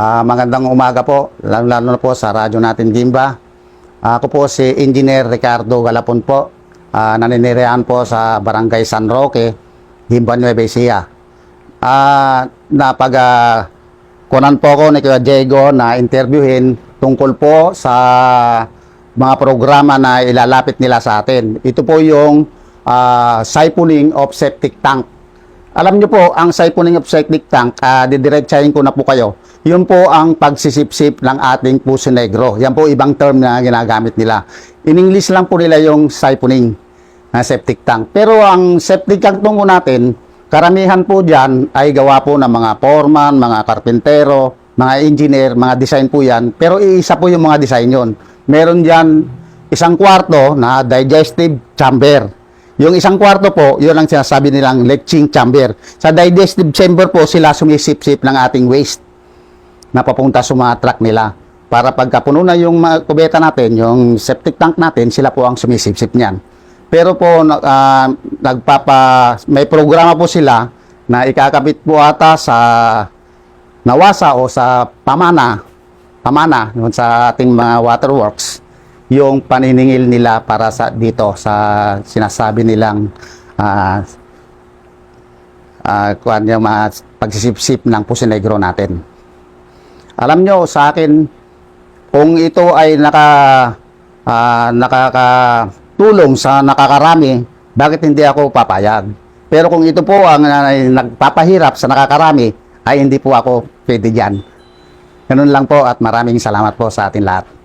Ah, magandang umaga po, lalo-lalo na po sa radyo natin Gimba. Ako po si Engineer Ricardo Galapon po. Ah, naninirahan po sa Barangay San Roque, Gimba Nueva Ecija. Ah, napag ah, kunan po ako ni Kuya Diego na interviewin tungkol po sa mga programa na ilalapit nila sa atin. Ito po yung ah, siphoning of septic tank. Alam niyo po, ang siphoning of septic tank, uh, didiretsahin ko na po kayo. Yun po ang pagsisipsip ng ating puso negro. Yan po ibang term na ginagamit nila. In English lang po nila yung siphoning na septic tank. Pero ang septic tank tungo natin, karamihan po dyan ay gawa po ng mga foreman, mga karpentero, mga engineer, mga design po yan. Pero iisa po yung mga design yon. Meron dyan isang kwarto na digestive chamber. Yung isang kwarto po, yun ang sinasabi nilang leaching chamber. Sa digestive chamber po, sila sumisip-sip ng ating waste na papunta sa mga truck nila. Para pagkapuno na yung mga kubeta natin, yung septic tank natin, sila po ang sumisip-sip niyan. Pero po, ah, nagpapa, may programa po sila na ikakabit po ata sa Nawasa o sa Pamana, Pamana, sa ating mga waterworks, yung paniningil nila para sa dito sa sinasabi nilang ah ah, kuwan yung mga pagsisip-sip ng Puso Negro natin. Alam nyo, sa akin, kung ito ay naka, ah, nakakatulong sa nakakarami, bakit hindi ako papayag? Pero kung ito po ang ah, nagpapahirap sa nakakarami, ay hindi po ako pwede dyan. Ganun lang po at maraming salamat po sa atin lahat.